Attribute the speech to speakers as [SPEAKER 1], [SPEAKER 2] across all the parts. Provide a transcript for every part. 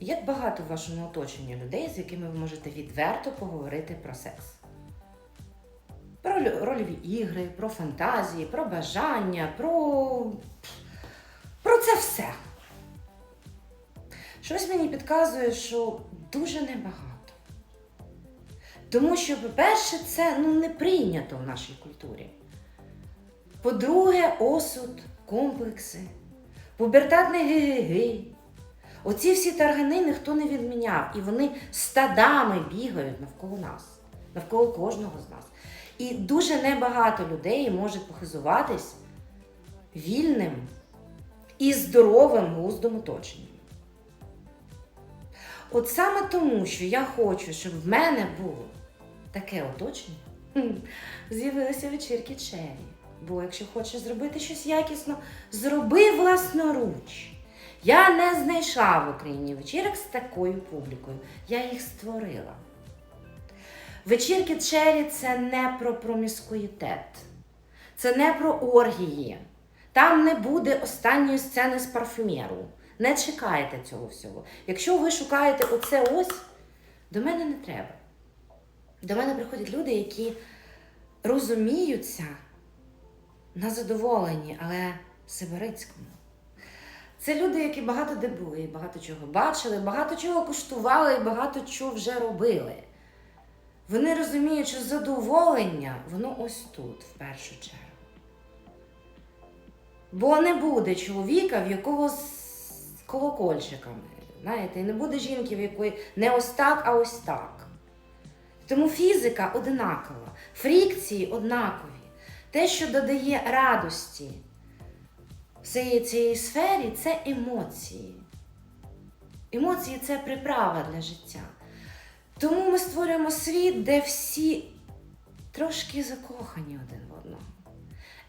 [SPEAKER 1] як багато в вашому оточенні людей, з якими ви можете відверто поговорити про секс? Про рольові ігри, про фантазії, про бажання, про. про це все. Щось мені підказує, що дуже небагато. Тому що, по-перше, це ну, не прийнято в нашій культурі. По-друге, осуд, комплекси, пубертатний ги-ги-ги. Оці всі таргани ніхто не відміняв, і вони стадами бігають навколо нас, навколо кожного з нас. І дуже небагато людей можуть похизуватись вільним і здоровим глуздом оточенням. От саме тому, що я хочу, щоб в мене було таке оточення, з'явилися вечірки Чері. Бо якщо хочеш зробити щось якісно, зроби власноруч. Я не знайшла в Україні вечірок з такою публікою. Я їх створила. Вечірки Чері це не про проміскуїтет, це не про оргії. Там не буде останньої сцени з парфюмеру. Не чекайте цього всього. Якщо ви шукаєте оце ось, до мене не треба. До мене приходять люди, які розуміються на задоволенні, але сибирицькому. Це люди, які багато де були, багато чого бачили, багато чого куштували і багато чого вже робили. Вони розуміють, що задоволення, воно ось тут, в першу чергу. Бо не буде чоловіка, в якого з колокольчиками. Знаєте, і не буде жінки, в якої не ось так, а ось так. Тому фізика одинакова, фрікції однакові. Те, що додає радості всієї цієї сфері, це емоції. Емоції це приправа для життя. Тому ми створюємо світ, де всі трошки закохані один в одного.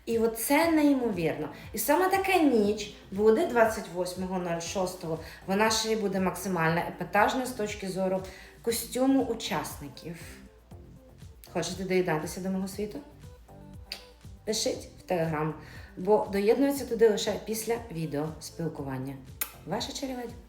[SPEAKER 1] І от це неймовірно. І саме така ніч буде 28.06. Вона ще й буде максимально епатажна з точки зору костюму учасників. Хочете доєднатися до мого світу? Пишіть в телеграм, бо доєднуються туди лише після відео спілкування. Ваша чаріведь.